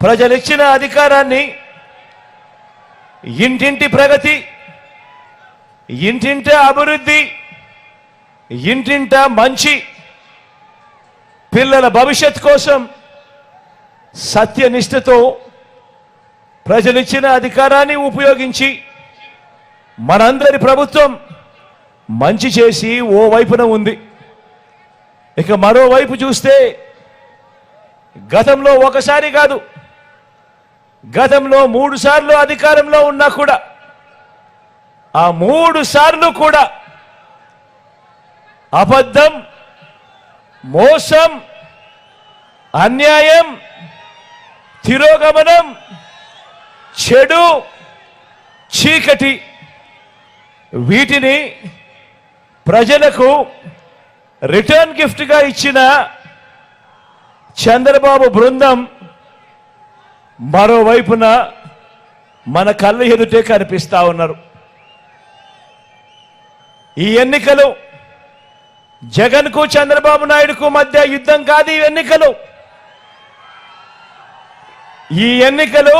ప్రజలిచ్చిన అధికారాన్ని ఇంటింటి ప్రగతి ఇంటింట అభివృద్ధి ఇంటింట మంచి పిల్లల భవిష్యత్ కోసం సత్యనిష్టతో ప్రజలిచ్చిన అధికారాన్ని ఉపయోగించి మనందరి ప్రభుత్వం మంచి చేసి ఓ వైపున ఉంది. ఇక మరోవైపు చూస్తే గతంలో ఒకసారి కాదు గతంలో మూడు సార్లు అధికారంలో ఉన్నా కూడా ఆ మూడు సార్లు కూడా అబద్ధం మోసం అన్యాయం తిరోగమనం చెడు చీకటి వీటిని ప్రజలకు రిటర్న్ గిఫ్ట్గా ఇచ్చిన చంద్రబాబు బృందం మరోవైపున మన కళ్ళ ఎదుటే కనిపిస్తా ఉన్నారు. ఈ ఎన్నికలు జగన్కు చంద్రబాబు నాయుడుకు మధ్య యుద్ధం కాదు ఈ ఎన్నికలు. ఈ ఎన్నికలు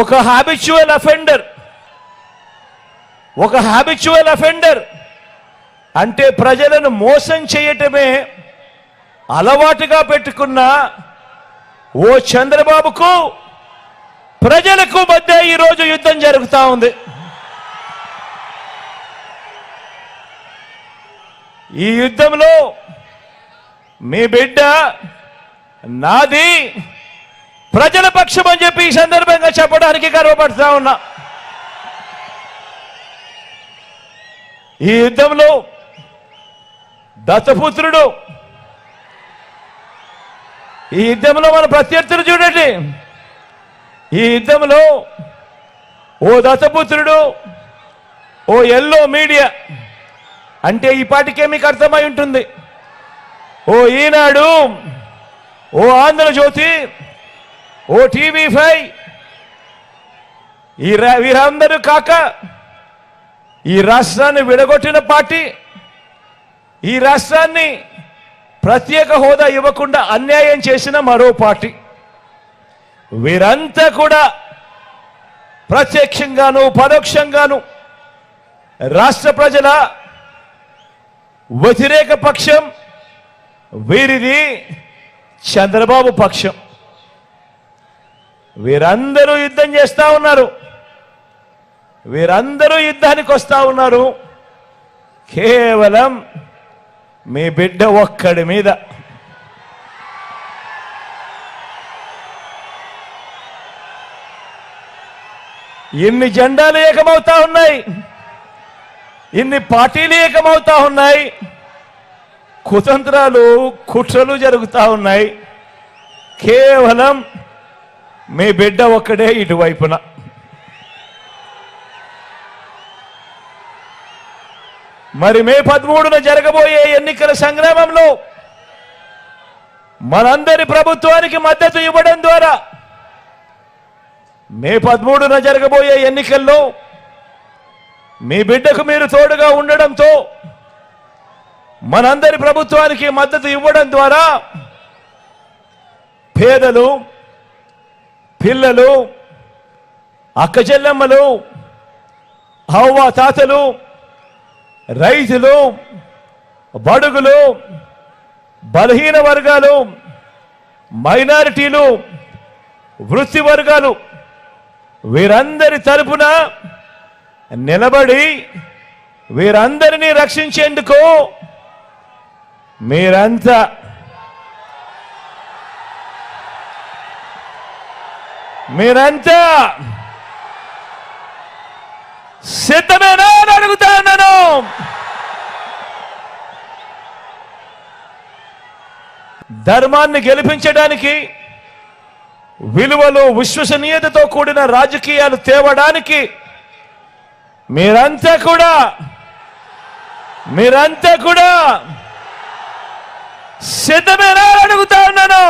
ఒక హ్యాబిచువల్ అఫెండర్ ఒక హ్యాబిచువల్ అఫెండర్ అంటే ప్రజలను మోసం చేయటమే అలవాటుగా పెట్టుకున్న ఓ చంద్రబాబుకు ప్రజలకు మధ్య ఈరోజు యుద్ధం జరుగుతూ ఉంది. ఈ యుద్ధంలో మీ బిడ్డ నాది ప్రజల పక్షం అని చెప్పి ఈ సందర్భంగా చెప్పడానికి గర్వపడుతా ఉన్నా. ఈ యుద్ధంలో దత్తపుత్రుడు ఈ యుద్ధంలో మన ప్రత్యర్థులు చూడండి. ఈ యుద్ధంలో ఓ దశపుత్రుడు ఓ ఎల్లో మీడియా అంటే ఈ పాటికే మీకు అర్థమై ఉంటుంది. ఓ ఈనాడు ఓ ఆంధ్రజ్యోతి ఓ టీవీ ఫైవ్ ఈ వీరందరూ కాక ఈ రాష్ట్రాన్ని విడగొట్టిన పార్టీ ఈ రాష్ట్రాన్ని ప్రత్యేక హోదా ఇవ్వకుండా అన్యాయం చేసిన మరో పార్టీ. వీరంతా కూడా ప్రత్యక్షంగాను పరోక్షంగాను రాష్ట్ర ప్రజల వ్యతిరేక పక్షం వీరిది చంద్రబాబు పక్షం. వీరందరూ యుద్ధం చేస్తూ ఉన్నారు. వీరందరూ యుద్ధానికి వస్తూ ఉన్నారు. కేవలం మీ బిడ్డ ఒక్కడి మీద. ఇన్ని జెండాలు ఏకమవుతా ఉన్నాయి. ఇన్ని పార్టీలు ఏకమవుతా ఉన్నాయి. కుతంత్రాలు కుట్రలు జరుగుతూ ఉన్నాయి. కేవలం మీ బిడ్డ ఒక్కడే ఇటువైపున. మరి మే పదమూడున జరగబోయే ఎన్నికల సంగ్రామంలో మనందరి ప్రభుత్వానికి మద్దతు ఇవ్వడం ద్వారా మే పదమూడున జరగబోయే ఎన్నికల్లో మీ బిడ్డకు మీరు తోడుగా ఉండడంతో మనందరి ప్రభుత్వానికి మద్దతు ఇవ్వడం ద్వారా పేదలు పిల్లలు అక్క చెల్లెమ్మలు తాతలు రైతులు బడుగులు బలహీన వర్గాలు మైనారిటీలు వృత్తి వర్గాలు వీరందరి తరపున నిలబడి వీరందరినీ రక్షించేందుకు మీరంతా మీరంతా సిద్ధమేనా అడుగుతాను. అడుగుతా ధర్మాన్ని గెలిపించడానికి విలువలు విశ్వసనీయతతో కూడిన రాజకీయాలు తేవడానికి మీరంతా కూడా మీరంతా కూడా సిద్ధమేనా అడుగుతా ఉన్నాను.